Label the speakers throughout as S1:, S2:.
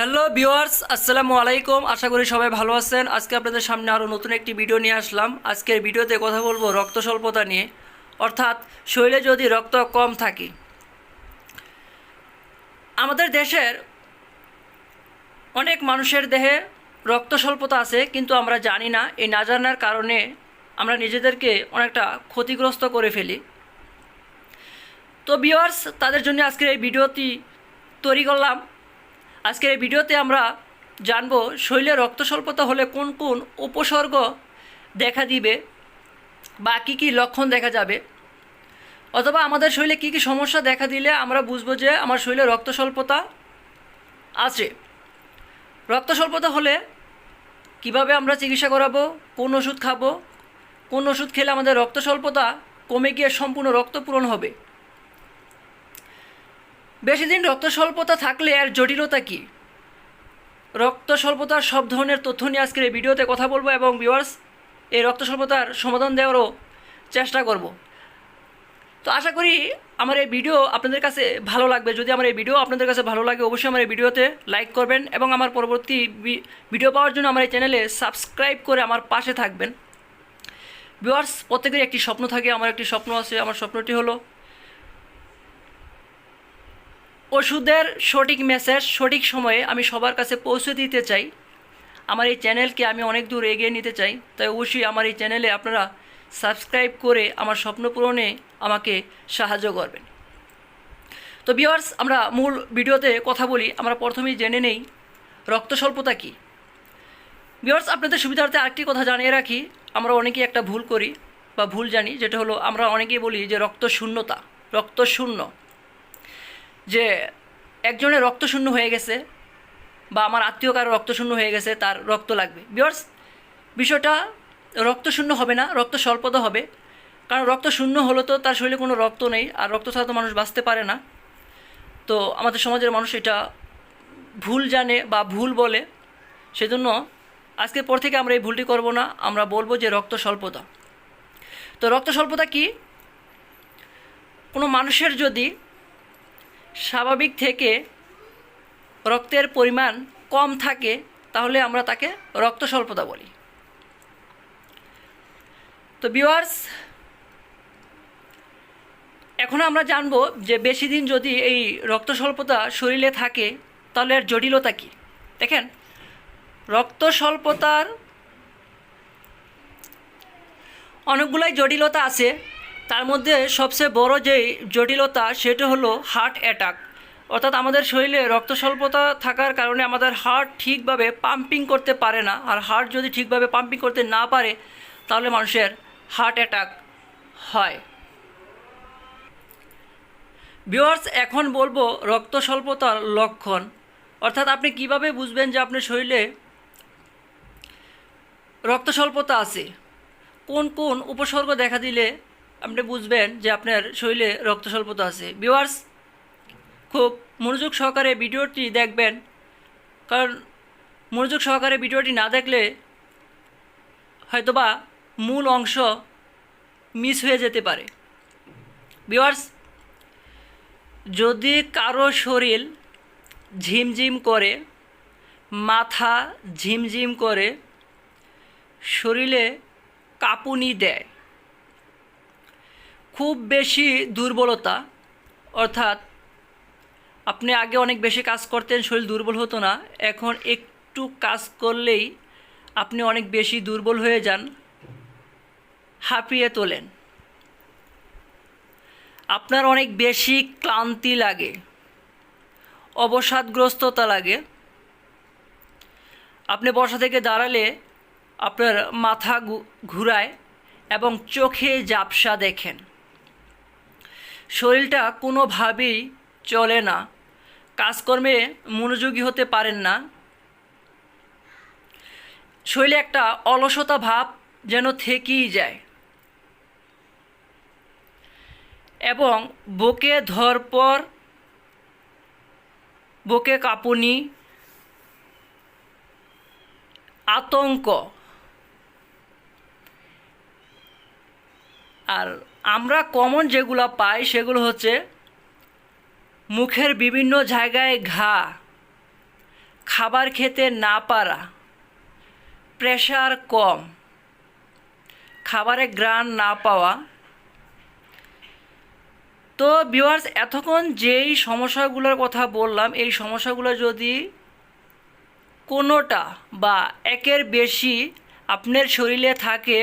S1: Hello viewers, আসসালামু আলাইকুম। আশা করি সবাই ভালো আছেন। আজকে আপনাদের সামনে আরও নতুন একটি ভিডিও নিয়ে আসলাম। আজকের ভিডিওতে কথা বলব রক্ত স্বল্পতা নিয়ে। অর্থাৎ শরীরে যদি রক্ত কম থাকে, আমাদের দেশের অনেক মানুষের দেহে রক্ত স্বল্পতা আছে, কিন্তু আমরা জানি না। এই না জানার কারণে আমরা নিজেদেরকে অনেকটা ক্ষতিগ্রস্ত করে ফেলি। তো ভিউয়ার্স, তাদের জন্য আজকের এই ভিডিওটি তৈরি করলাম। আজকের এই ভিডিওতে আমরা জানব শরীরে রক্ত স্বল্পতা হলে কোন কোন উপসর্গ দেখা দিবে বা কী কী লক্ষণ দেখা যাবে। অথবা আমাদের শরীরে কী কী সমস্যা দেখা দিলে আমরা বুঝব যে আমার শরীরে রক্ত স্বল্পতা আছে। রক্ত স্বল্পতা হলে কীভাবে আমরা চিকিৎসা করাবো, কোন ওষুধ খাব, কোন ওষুধ খেলে আমাদের রক্ত স্বল্পতা কমে গিয়ে সম্পূর্ণ রক্ত পূরণ হবে। বেশি দিন রক্ত স্বল্পতা থাকলে এর জটিলতা কী? রক্ত স্বল্পতার সব ধরনের তথ্য নিয়ে আজকের এই ভিডিওতে কথা বলব এবং ভিউয়ার্স এই রক্ত স্বল্পতার সমাধান দেওয়ারও চেষ্টা করব। তো আশা করি আমার এই ভিডিও আপনাদের কাছে ভালো লাগবে। যদি আমার এই ভিডিও আপনাদের কাছে ভালো লাগে, অবশ্যই আমার এই ভিডিওতে লাইক করবেন এবং আমার পরবর্তী ভিডিও পাওয়ার জন্য আমার এই চ্যানেলে সাবস্ক্রাইব করে আমার পাশে থাকবেন। ভিউয়ার্স প্রত্যেকেরই একটি স্বপ্ন থাকে, আমার একটি স্বপ্ন আছে। আমার স্বপ্নটি হলো ওষুধের সঠিক মেসেজ সঠিক সময়ে আমি সবার কাছে পৌঁছে দিতে চাই। আমার এই চ্যানেলকে আমি অনেক দূর এগিয়ে নিতে চাই। তাই অবশ্যই আমার এই চ্যানেলে আপনারা সাবস্ক্রাইব করে আমার স্বপ্ন পূরণে আমাকে সাহায্য করবেন। তো বিয়ার্স আমরা মূল ভিডিওতে কথা বলি। আমরা প্রথমেই জেনে নেই রক্ত স্বল্পতা কী। বিয়ার্স আপনাদের সুবিধার্থে আরেকটি কথা জানিয়ে রাখি। আমরা অনেকেই একটা ভুল করি বা ভুল জানি, যেটা হলো আমরা অনেকেই বলি যে রক্ত শূন্যতা রক্ত শূন্য যে একজনের রক্ত শূন্য হয়ে গেছে বা আমার আত্মীয় কারও রক্ত শূন্য হয়ে গেছে, তার রক্ত লাগবে। বিয়ার্স বিষয়টা রক্ত শূন্য হবে না, রক্ত স্বল্পতা হবে। কারণ রক্ত শূন্য হলো তো তার শরীরে কোনো রক্ত নেই, আর রক্ত ছাড়া তো মানুষ বাঁচতে পারে না। তো আমাদের সমাজের মানুষ এটা ভুল জানে বা ভুল বলে। সেজন্য আজকের পর থেকে আমরা এই ভুলটি করব না, আমরা বলব যে রক্ত স্বল্পতা। তো রক্ত স্বল্পতা কি? কোনো মানুষের যদি স্বাভাবিক থেকে রক্তের পরিমাণ কম থাকে, তাহলে আমরা তাকে রক্ত স্বল্পতা বলি। তো বিওয়ার্স এখন আমরা জানব যে বেশি দিন যদি এই রক্ত স্বল্পতা শরীরে থাকে, তাহলে এর জটিলতা কী? দেখেন রক্ত স্বল্পতার অনেকগুলাই জটিলতা আছে। তার মধ্যে সবচেয়ে বড় যে জটিলতা সেটা হলো হার্ট অ্যাটাক অর্থাৎ আমাদের শরীরে রক্ত স্বল্পতা থাকার কারণে আমাদের হার্ট ঠিকভাবে পাম্পিং করতে পারে না। আর হার্ট যদি ঠিকভাবে পাম্পিং করতে না পারে, তাহলে মানুষের হার্ট অ্যাটাক হয়। ভিউয়ার্স এখন বলব রক্ত স্বল্পতার লক্ষণ। অর্থাৎ আপনি কীভাবে বুঝবেন যে আপনার শরীরে রক্ত স্বল্পতা আছে? কোন কোন উপসর্গ দেখা দিলে আপনি বুঝবেন যে আপনার শরীরে রক্ত স্বল্পতা আছে। ভিউয়ার্স খুব মনোযোগ সহকারে ভিডিওটি দেখবেন। কারণ মনোযোগ সহকারে ভিডিওটি না দেখলে হয়তোবা মূল অংশ মিস হয়ে যেতে পারে। ভিউয়ার্স যদি কারও শরীর ঝিমঝিম করে, মাথা ঝিমঝিম করে, শরীরে কাঁপুনি দেয় খুব বেশি দুর্বলতা, অর্থাৎ আপনি আগে অনেক বেশি কাজ করতেন, শরীর দুর্বল হতো না, এখন একটু কাজ করলেই আপনি অনেক বেশি দুর্বল হয়ে যান, হাঁপিয়ে তোলেন। আপনার অনেক বেশি ক্লান্তি লাগে, অবসাদগ্রস্ততা লাগে। আপনি বসা থেকে দাঁড়ালে আপনার মাথা ঘুরায় এবং চোখে ঝাপসা দেখেন। শরীরটা কোনোভাবেই চলে না। কাজকর্মে মনোযোগী হতে পারেন না। শরীরে একটা অলসতা ভাব যেন থেকেই যায়। এবং বুকে ধরপর বুকে কাঁপুনি, আতঙ্ক। আর আমরা কমন যেগুলো পাই সেগুলো হচ্ছে মুখের বিভিন্ন জায়গায় ঘা, খাবার খেতে না পারা প্রেশার কম, খাবারে গ্রান না পাওয়া। তো ভিউয়ার্স এতক্ষণ যেই সমস্যাগুলোর কথা বললাম, এই সমস্যাগুলো যদি কোনোটা বা একের বেশি আপনার শরীরে থাকে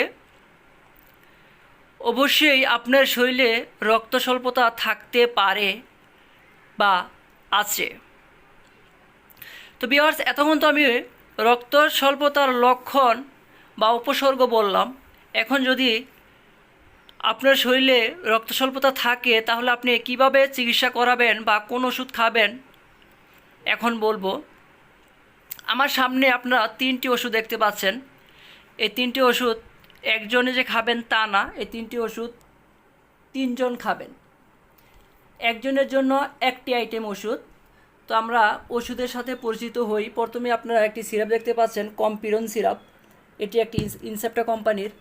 S1: অবশ্যই আপনার শরীরে রক্ত স্বল্পতা থাকতে পারে বা আছে। তো বিহার্স এতক্ষণ তো আমি রক্ত স্বল্পতার লক্ষণ বা উপসর্গ বললাম। এখন যদি আপনার শরীরে রক্ত স্বল্পতা থাকে, তাহলে আপনি কীভাবে চিকিৎসা করাবেন বা কোন ওষুধ খাবেন, এখন বলব। আমার সামনে আপনারা তিনটি ওষুধ দেখতে পাচ্ছেন। এই তিনটি ওষুধ একজনে যে খাবেন তা না, এই তিনটি ওষুধ তিনজন খাবেন। একজনের জন্য একটি আইটেম ওষুধ। তো আমরা ওষুধের সাথে পরিচিত হই। প্রথমে আপনারা একটি সিরাপ দেখতে পাচ্ছেন, কম্পিরন সিরাপ। এটি একটি ইনসেপ্টা কোম্পানির।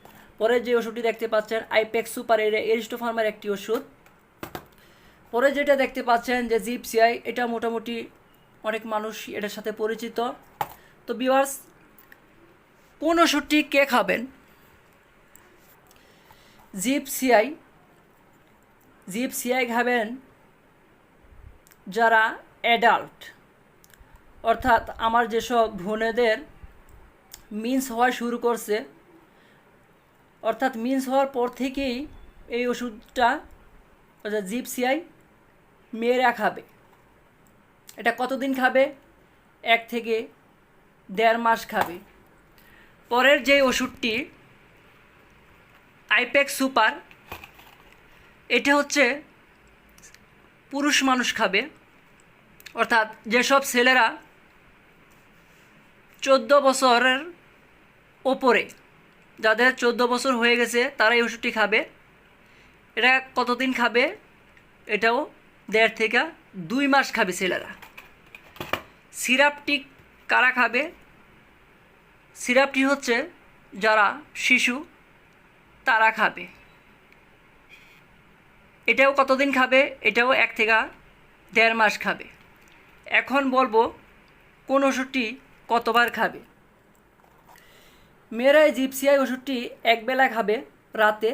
S1: পরে যে ওষুধটি দেখতে পাচ্ছেন আইপেক্স সুপার এরিস্টো ফার্মার একটি ওষুধ। পরে যেটা দেখতে পাচ্ছেন যে জিপসিআই, এটা মোটামুটি অনেক মানুষ এটার সাথে পরিচিত। তো বিওয়ার্স কোন ওষুধটি কে খাবেন? জিপসিআই জিপসিআই খাবেন যারা অ্যাডাল্ট অর্থাৎ আমার যেসব বোনেদের মিন্স হওয়া শুরু করছে, অর্থাৎ মিন্স হওয়ার পর থেকেই এই ওষুধটা, অর্থাৎ জিপসিআই মেয়েরা খাবে। এটা কতদিন খাবে? এক থেকে দেড় মাস খাবে। পরের যে ওষুধটি আইপ্যাক সুপার, এটা হচ্ছে পুরুষ মানুষ খাবে। অর্থাৎ যেসব ছেলেরা চোদ্দ বছরের ওপরে, যাদের চোদ্দ বছর হয়ে গেছে, তারা এই ওষুধটি খাবে। এটা কতদিন খাবে? এটাও দেড় থেকে দুই মাস খাবে ছেলেরা। সিরাপটি কারা খাবে? সিরাপটি হচ্ছে যারা শিশু তারা খাবে। এটাও কতদিন খাবে? এটাও এক থেকে দেড় মাস খাবে। এখন বলব, কোন ওষুধটি কতবার খাবে? মেয়েরা জিপসিআই ওষুধটি একবেলা খাবে রাতে।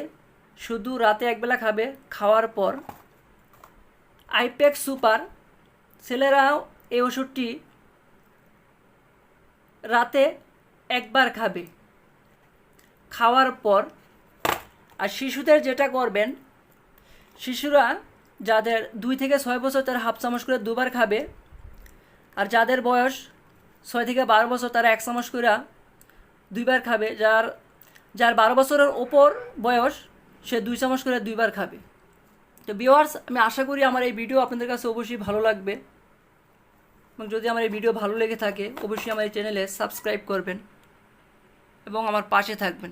S1: শুধু রাতে একবেলা খাবে, খাওয়ার পর। আইপ্যাক সুপার, ছেলেরাও এই ওষুধটি রাতে একবার খাবে। খাওয়ার পর আর শিশুদের যেটা করবেন, শিশুরা যাদের দুই থেকে ছয় বছর তারা হাফ চামচ করে দুবার খাবে, আর যাদের বয়স ছয় থেকে বারো বছর তারা এক চামচ করে দুইবার খাবে, যার যার বারো বছরের ওপর বয়স সে দুই চামচ করে দুইবার খাবে। তো বিওয়ার্স আমি আশা করি আমার এই ভিডিও আপনাদের কাছে অবশ্যই ভালো লাগবে। এবং যদি আমার এই ভিডিও ভালো লেগে থাকে, অবশ্যই আমার এই চ্যানেলে সাবস্ক্রাইব করবেন এবং আমার পাশে থাকবেন।